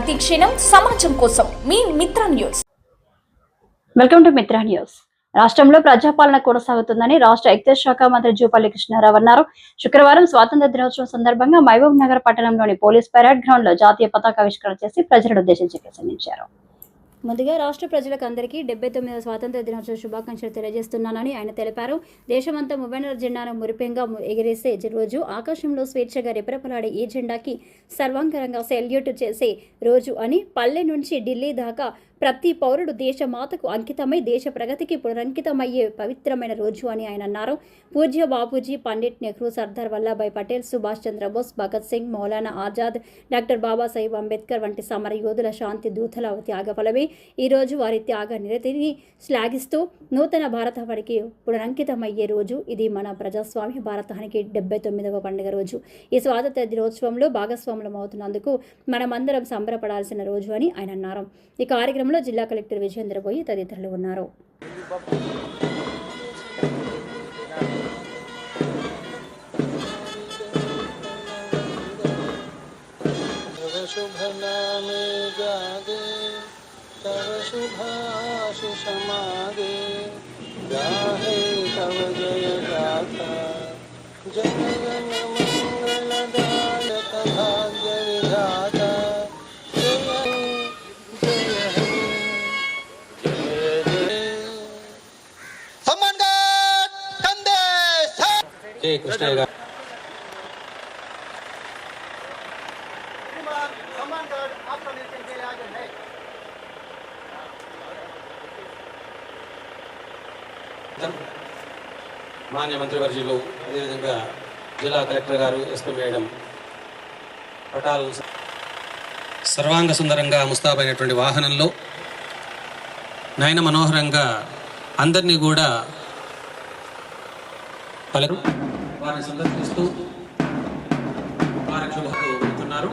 ప్రతి క్షణం సమాజం కోసం. మీ Mitra news. Welcome to Mitra news. రాష్ట్రంలో ప్రజాపాలన కొనసాగుతుందని రాష్ట్ర ఎక్సైజ్ శాఖ మంత్రి జూపల్లి కృష్ణారావు అన్నారు. శుక్రవారం స్వాతంత్ర దినోత్సవం సందర్భంగా మహబూబ్ నగర్ పట్టణంలోని పోలీస్ పెరాడ్ గ్రౌండ్లో జాతీయ పతాక ఆవిష్కరణ చేసి ప్రజలను ఉద్దేశించి ప్రసంగించారు. ముందుగా రాష్ట్ర ప్రజలకు అందరికీ డెబ్బై తొమ్మిదవ స్వాతంత్ర దినోత్సవ శుభాకాంక్షలు తెలియజేస్తున్నానని ఆయన తెలిపారు. దేశమంతా మువ్వెన్నర జెండాను మురిపెంగా ఎగిరేసే రోజు ఆకాశంలో స్వేచ్ఛగా రెపరెపలాడే ఈ జెండాకి సర్వాంగరంగా సెల్యూట్ చేసే రోజు అని పల్లె నుంచి ఢిల్లీ దాకా ప్రతి పౌరుడు దేశ మాతకు అంకితమై దేశ ప్రగతికి పునరంకితమయ్యే పవిత్రమైన రోజు అని ఆయన అన్నారు. పూజ్య బాపూజీ పండిట్ నెహ్రూ సర్దార్ వల్లభాయ్ పటేల్ సుభాష్ చంద్రబోస్ భగత్ సింగ్ మౌలానా ఆజాద్ డాక్టర్ బాబాసాహెబ్ అంబేద్కర్ వంటి సమర యోధుల శాంతి దూతల త్యాగ ఫలమే ఈరోజు వారి త్యాగ నిరతిని శ్లాఘిస్తూ నూతన భారతావనికి పునరంకితమయ్యే రోజు. ఇది మన ప్రజాస్వామ్య భారతానికి డెబ్బై తొమ్మిదవ పండుగ రోజు. ఈ స్వాతంత్ర దినోత్సవంలో భాగస్వాములం అవుతున్నందుకు మనమందరం సంబరపడాల్సిన రోజు అని ఆయన అన్నారు. ఈ కార్యక్రమం కార్యక్రమంలో జిల్లా కలెక్టర్ విజయేంద్ర బోయి తదితరులు ఉన్నారు तव शुभ नामे जागे तव शुभाशिष मागे गाहे तव जय गाथा जय ఎస్కే కృష్ణయ్య గారు. మాన్య మంత్రివర్యులు అదేవిధంగా జిల్లా కలెక్టర్ గారు ఎస్పీ మేడం పటాలు సర్వాంగ సుందరంగా ముస్తాబైనటువంటి వాహనంలో నయన మనోహరంగా అందరినీ కూడా పలరు వారిని సందర్శిస్తూ వారి శుభాలు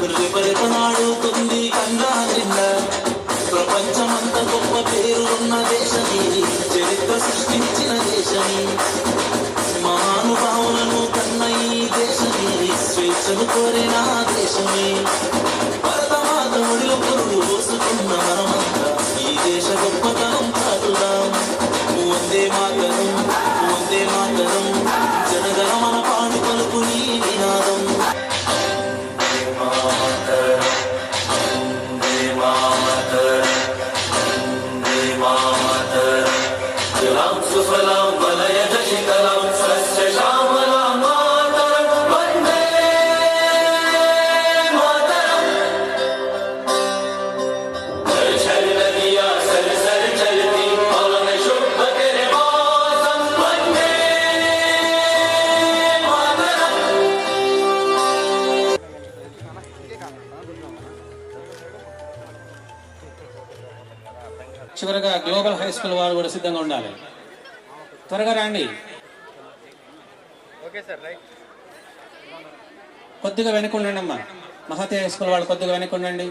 రేపరేప నాడుతుంది కన్నా నిండా ప్రపంచమంత గొప్ప పేరు ఉన్న దేశమి చరిత్ర సృష్టించిన దేశమి చివరగా గ్లోబల్ హై స్కూల్ వారు కూడా సిద్ధంగా ఉండాలి. త్వరగా రండి. కొద్దిగా వెనక ఉండండి అమ్మా. మహతి హై స్కూల్ వాళ్ళు కొద్దిగా వెనక ఉండండి